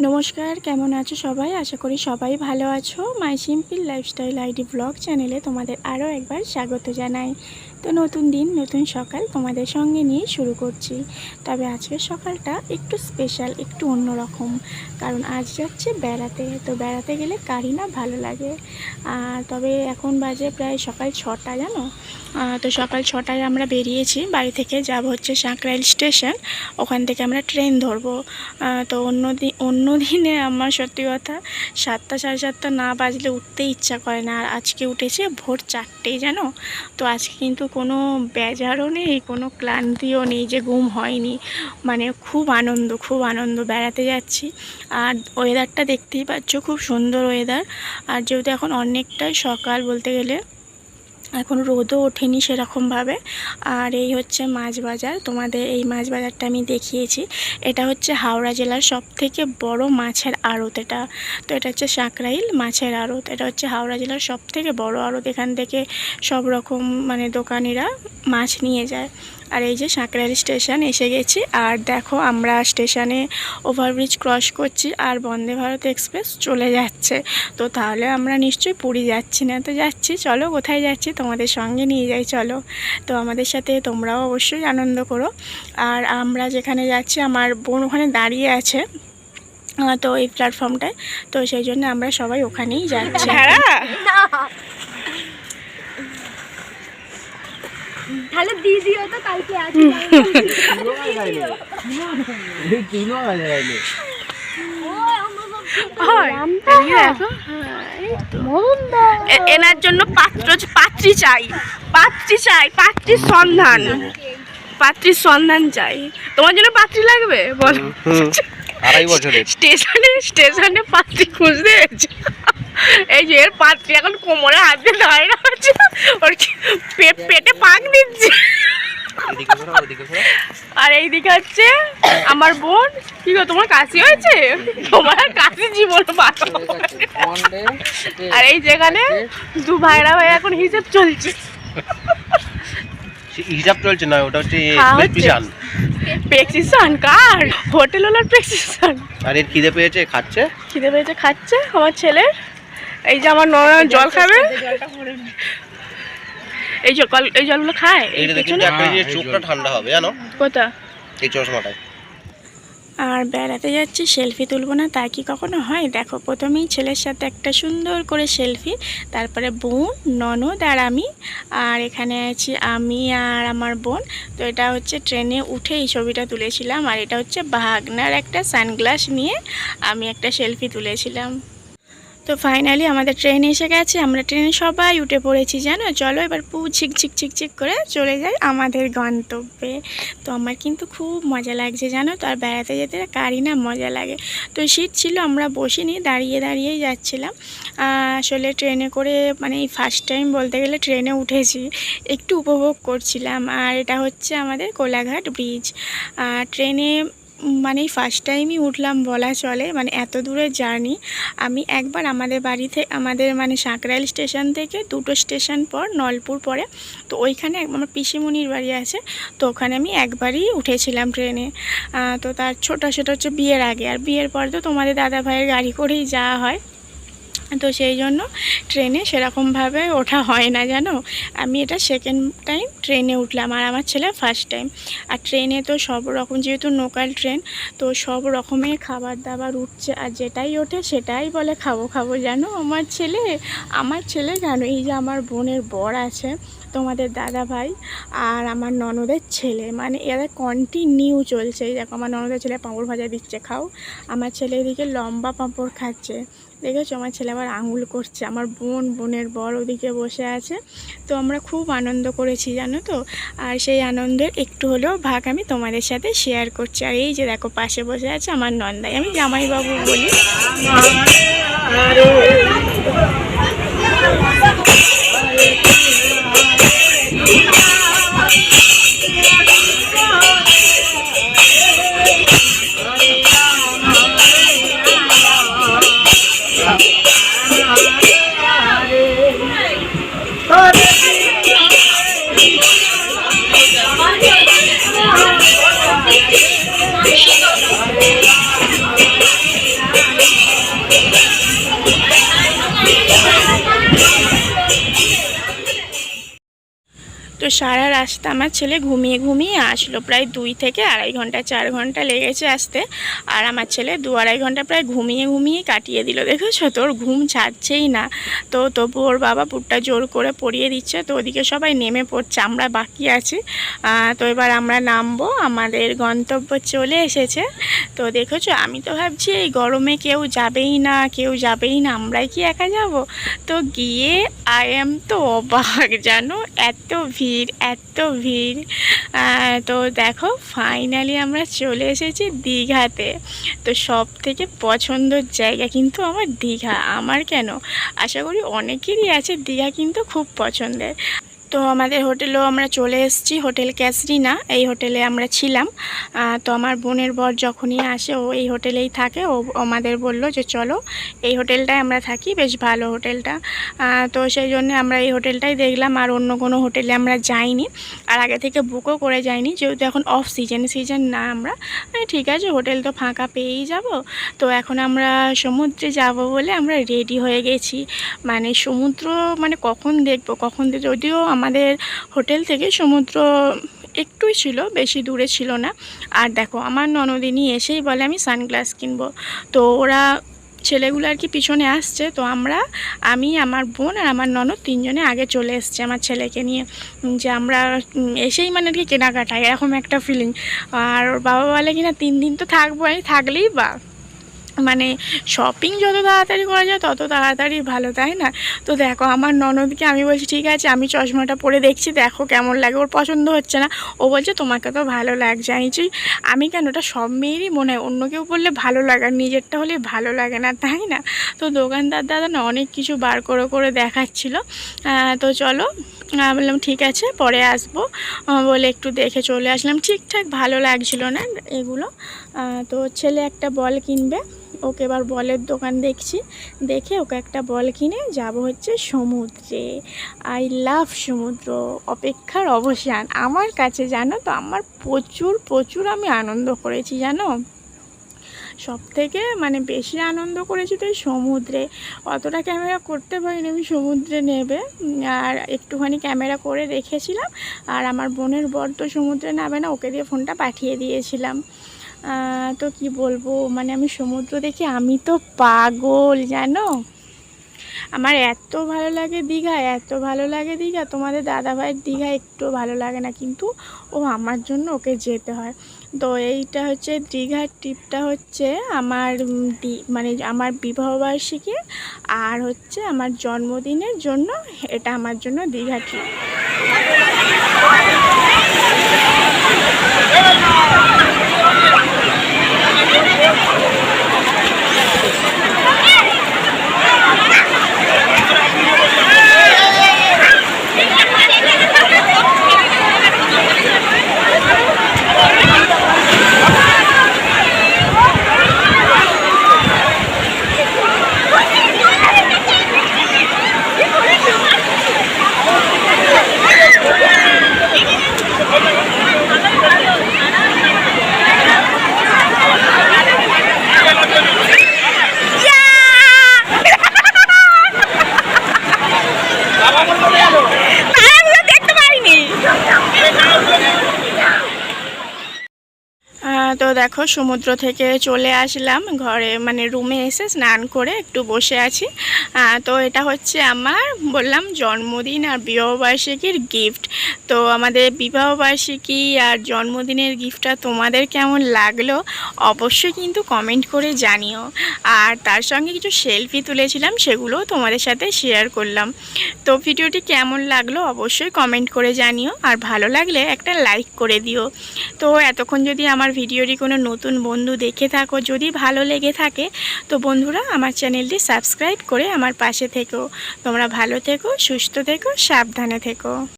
নমস্কার, কেমন আছো সবাই? আশা করি সবাই ভালো আছো। My simple lifestyle ID blog চ্যানেলে তোমাদের আরও একবার স্বাগত জানাই। তো নতুন দিন, নতুন সকাল তোমাদের সঙ্গে নিয়ে শুরু করছি। তবে আজকের সকালটা একটু স্পেশাল একটু অন্যরকম, কারণ আজ যাচ্ছে বেড়াতে। তো বেড়াতে গেলে কারই না ভালো লাগে। আর তবে এখন বাজে প্রায় সকাল ছটা, জানো? তো সকাল ছটায় আমরা বেরিয়েছি। বাড়ি থেকে যাব হচ্ছে সাঁকরাইল স্টেশন। ওখান থেকে আমরা ট্রেন ধরবো। তো অন্য দিন অন্য দিনে আমার সত্যি কথা, সাতটা, সাড়ে সাতটা না বাজলে উঠতে ইচ্ছা করে না। আর আজকে উঠেছে ভোর চারটেই, জানো? তো আজকে কিন্তু কোনো বেজারও নেই, কোনো ক্লান্তিও নেই যে ঘুম হয়নি। মানে খুব আনন্দ খুব আনন্দ বেড়াতে যাচ্ছি। আর ওয়েদারটা দেখতেই পাচ্ছ, খুব সুন্দর ওয়েদার আর যেহেতু এখন অনেকটাই সকাল বলতে গেলে এখন রোদও ওঠেনি সেরকমভাবে। আর এই হচ্ছে মাছ বাজার তোমাদের এই মাছ বাজারটা আমি দেখিয়েছি। এটা হচ্ছে হাওড়া জেলার সব থেকে বড় মাছের আড়ত এটা। তো এটা হচ্ছে সাঁকরাইল মাছের আড়ত। এটা হচ্ছে হাওড়া জেলার সব থেকে বড় আড়ত। এখান থেকে সব রকম মানে দোকানিরা মাছ নিয়ে যায়। আর এই যে সাঁকরাইল স্টেশন এসে গেছি। আর দেখো আমরা স্টেশনে ওভারব্রিজ ক্রস করছি আর বন্দে ভারত এক্সপ্রেস চলে যাচ্ছে। তো তাহলে আমরা নিশ্চয়ই পুরী যাচ্ছি না তো যাচ্ছি। চলো কোথায় যাচ্ছি তোমাদের সঙ্গে নিয়ে যাই চলো। তো আমাদের সাথে তোমরাও অবশ্যই আনন্দ করো। আর আমরা যেখানে যাচ্ছি আমার বোন ওখানে দাঁড়িয়ে আছে তো এই প্ল্যাটফর্মটায় তো সেই জন্য আমরা সবাই ওখানেই যাচ্ছি। তাহলে দিয়ে দিও তো কালকে আজ এনার জন্য পাত্র পাত্রী চাই। পাত্রী চাই পাত্রীর সন্ধান। পাত্রীর সন্ধান চাই। তোমার জন্য পাত্রী লাগবে? বল। আড়াই বছরের। স্টেশনে স্টেশনে পাত্রী খুঁজতে এই যে এর পাত্রী এখন কোমরে হাত দিয়ে দাঁড়িয়ে আছে ওর পেটে পাক দিচ্ছে। আর এইদিকে হচ্ছে আমার বোন। কি গো তোমার কাশি হয়েছে? তোমার আর কাশি জীবন। আর এই যেখানে দু ভাইরা ভাই এখন হিসেব চলছে। হিসাব চলছে না ওটা হচ্ছে খাওয়া হচ্ছে। পিসান প্রেসক্রিপশন কার? হোটেল ওলার প্রেসক্রিপশন। আর এর খিদে পেয়েছে খাচ্ছে? খিদে পেয়েছে খাচ্ছে। আমার ছেলের। এই যে আমার নয় জল খাবে? এই জল এই জলগুলো খায় এই এইটা দেখুন পেছনে? একটা যে চোখটা ঠান্ডা হবে জানো? কোথা? এই চশমাটায় আর বেড়াতে যাচ্ছি সেলফি তুলবো না তা কি কখনো হয়? দেখো প্রথমেই ছেলের সাথে একটা সুন্দর করে সেলফি তারপরে বোন ননদ আর আমি আর এখানে আছি আমি আর আমার বোন। তো এটা হচ্ছে ট্রেনে উঠে এই ছবিটা তুলেছিলাম আর এটা হচ্ছে ভাগনার একটা সানগ্লাস নিয়ে আমি একটা সেলফি তুলেছিলাম। তো ফাইনালি আমাদের ট্রেন এসে গেছে। আমরা ট্রেনে সবাই উঠে পড়েছি, জানো? চলো এবার পু ছিক ছিক ছিক ছিক করে চলে যাই আমাদের গন্তব্যে। তো আমার কিন্তু খুব মজা লাগছে, জানো? তো আর বেড়াতে যেতে কারই না মজা লাগে। তো সিট ছিল, আমরা বসিনি, দাঁড়িয়ে দাঁড়িয়েই যাচ্ছিলাম। আসলে ট্রেনে করে মানে এই ফার্স্ট টাইম বলতে গেলে ট্রেনে উঠেছি, একটু উপভোগ করছিলাম। আর এটা হচ্ছে আমাদের কোলাঘাট ব্রিজ আর ট্রেনে মানে ফার্স্ট টাইমই উঠলাম বলা চলে মানে এত দূরে জার্নি আমি একবার আমাদের বাড়ি থেকে আমাদের মানে সাঁকরাইল স্টেশন থেকে দুটো স্টেশন পর নলপুর পরে, তো ওইখানে আমার পিসিমণির বাড়ি আছে, তো ওখানে আমি একবারই উঠেছিলাম ট্রেনে তো তার ছোটো, সেটা হচ্ছে বিয়ের আগে। আর বিয়ের পর তো তোমাদের দাদা ভাইয়ের গাড়ি করেই যাওয়া হয়। তো সেই জন্য ট্রেনে সেরকমভাবে ওঠা হয় না, জানো? আমি এটা সেকেন্ড টাইম ট্রেনে উঠলাম আর আমার ছেলে ফার্স্ট টাইম আর ট্রেনে তো সব রকম, যেহেতু লোকাল ট্রেন তো সব রকমের খাবার দাবার উঠছে আর যেটাই ওঠে সেটাই বলে খাব খাব। জানো আমার ছেলে? আমার ছেলে জানো এই যে আমার বোনের বর আছে তোমাদের দাদা ভাই আর আমার ননদের ছেলে। মানে এরা কন্টিনিউ চলছে। দেখো, আমার ননদের ছেলে পাঁপড় ভাজা দিচ্ছে, খাও। আমার ছেলে এদিকে লম্বা পাঁপড় খাচ্ছে। দেখেছ? আমার ছেলে আবার আঙুল করছে। আমার বোন, বোনের বর ওদিকে বসে আছে। তো আমরা খুব আনন্দ করেছি, জানো তো? আর সেই আনন্দের একটু হলেও ভাগ আমি তোমাদের সাথে শেয়ার করছি। আর এই যে দেখো, পাশে বসে আছে আমার নন্দাই। আমি জামাইবাবু বলি। সারা রাস্তা আমার ছেলে ঘুমিয়ে ঘুমিয়ে আসলো। প্রায় দুই থেকে আড়াই ঘণ্টা, চার ঘণ্টা লেগেছে আসতে। আর আমার ছেলে দু আড়াই ঘণ্টা প্রায় ঘুমিয়ে ঘুমিয়ে কাটিয়ে দিল। দেখেছ তোর ঘুম ছাড়ছেই না। তো তবু ওর বাবা পুটটা জোর করে পড়িয়ে দিচ্ছে। তো ওদিকে সবাই নেমে পড়ছে। আমরা বাকি আছি। তো এবার আমরা নামবো। আমাদের গন্তব্য চলে এসেছে। তো দেখেছ? আমি তো ভাবছি এই গরমে কেউ যাবেই না, কেউ যাবেই না। আমরাই কি একা যাব? তো গিয়ে আই এম তো অবাক, জানো? এত ভিড়। এত ভিড়। তো দেখো ফাইনালি আমরা চলে এসেছি দীঘাতে। তো সব থেকে পছন্দের জায়গা কিন্তু আমার দীঘা। আমার কেন? আশা করি অনেকেরই আছে দীঘা কিন্তু খুব পছন্দের। তো আমাদের হোটেলেও আমরা চলে এসেছি, হোটেল ক্যাসরিনা। এই হোটেলে আমরা ছিলাম। তো আমার বোনের বর যখনই আসে, ও এই হোটেলেই থাকে। ও আমাদের বলল যে, চলো, এই হোটেলটায় আমরা থাকি। বেশ ভালো হোটেলটা। তো সেই জন্য আমরা এই হোটেলটাই দেখলাম। আর অন্য কোনো হোটেলে আমরা যাইনি। আর আগে থেকে বুকও করে যাইনি। যেহেতু এখন অফ সিজন সিজন না আমরা। ঠিক আছে, হোটেল তো ফাঁকা পেয়েই যাব। তো এখন আমরা সমুদ্রে যাব বলে আমরা রেডি হয়ে গেছি। মানে সমুদ্র মানে কখন দেখব, কখন যদিও আমাদের হোটেল থেকে সমুদ্র একটুই ছিল, বেশি দূরে ছিল না। আর দেখো, আমার ননদিনী এসেই বলে, আমি সানগ্লাস কিনবো। তো ওরা ছেলেগুলো আর কি পিছনে আসছে, তো আমরা, আমি, আমার বোন আর আমার ননদ তিনজনে আগে চলে এসছে আমার ছেলেকে নিয়ে। যে আমরা এসেই মানে আর কি কেনাকাটা এরকম একটা ফিলিং আর বাবা বলে কিনা, তিন দিন তো থাকব, আমি থাকলেই বা। মানে শপিং যত তাড়াতাড়ি করা যায়, তত তাড়াতাড়ি ভালো, তাই না? তো দেখো, আমার ননদকে আমি বলছি, ঠিক আছে, আমি চশমাটা পরে দেখছি, দেখো কেমন লাগে, ওর পছন্দ হচ্ছে না। ও বলছে, তোমাকে তো ভালো লাগছে। আমি আমি কেন? ওটা সব মেয়েরই মনে হয়। অন্য কেউ বললে ভালো লাগে, আর নিজেরটা হলে ভালো লাগে না, তাই না? তো দোকানদার দাদা না অনেক কিছু বার করে করে দেখাচ্ছিল। তো চলো বললাম, ঠিক আছে, পরে আসব। বলে একটু দেখে চলে আসলাম। ঠিকঠাক ভালো লাগছিল না এগুলো। তো ছেলে একটা বল কিনবে। ওকে এবার বলের দোকান দেখছি। দেখে ওকে একটা বল কিনে যাব হচ্ছে সমুদ্রে। আই লাভ সমুদ্র, অপেক্ষার অবসান। আমার কাছে জানো তো, আমার প্রচুর প্রচুর আমি আনন্দ করেছি, জানো? সব থেকে মানে বেশি আনন্দ করেছি তো সমুদ্রে। অতটা ক্যামেরা করতে পারিনি আমি, সমুদ্রে নেবে। আর একটুখানি ক্যামেরা করে রেখেছিলাম। আর আমার বোনের বর তো সমুদ্রে নামে না, ওকে দিয়ে ফোনটা পাঠিয়ে দিয়েছিলাম। তো কি বলব? মানে আমি সমুদ্র দেখে আমি তো পাগল, জানো? আমার এত ভালো লাগে দীঘা, এত ভালো লাগে দীঘা। তোমাদের দাদা ভাইয়ের দীঘা একটু ভালো লাগে না, কিন্তু ও আমার জন্য ওকে যেতে হয়। তো এইটা হচ্ছে দীঘার ট্রিপটা হচ্ছে আমার মানে আমার বিবাহবার্ষিকী আর হচ্ছে আমার জন্মদিনের জন্য এটা আমার জন্য দীঘা ট্রিপ। দেখো, সমুদ্র থেকে চলে আসলাম ঘরে মানে রুমে এসে স্নান করে একটু বসে আছি। তো এটা হচ্ছে আমার, বললাম, জন্মদিন আর বিবাহবার্ষিকীর গিফট তো আমাদের বিবাহবার্ষিকী আর জন্মদিনের গিফটটা তোমাদের কেমন লাগল অবশ্যই কিন্তু কমেন্ট করে জানিও। আর তার সঙ্গে কিছু সেলফি তুলেছিলাম, সেগুলোও তোমাদের সাথে শেয়ার করলাম। তো ভিডিওটি কেমন লাগল অবশ্যই কমেন্ট করে জানিও। আর ভালো লাগলে একটা লাইক করে দিও। তো এতক্ষণ যদি আমার ভিডিওটি কোনো নতুন বন্ধু দেখে থাকো, যদি ভালো লেগে থাকে, তো বন্ধুরা আমার চ্যানেলটি সাবস্ক্রাইব করে আমার পাশে থেকো। তোমরা ভালো থেকো, সুস্থ থেকো, সাবধানে থেকো।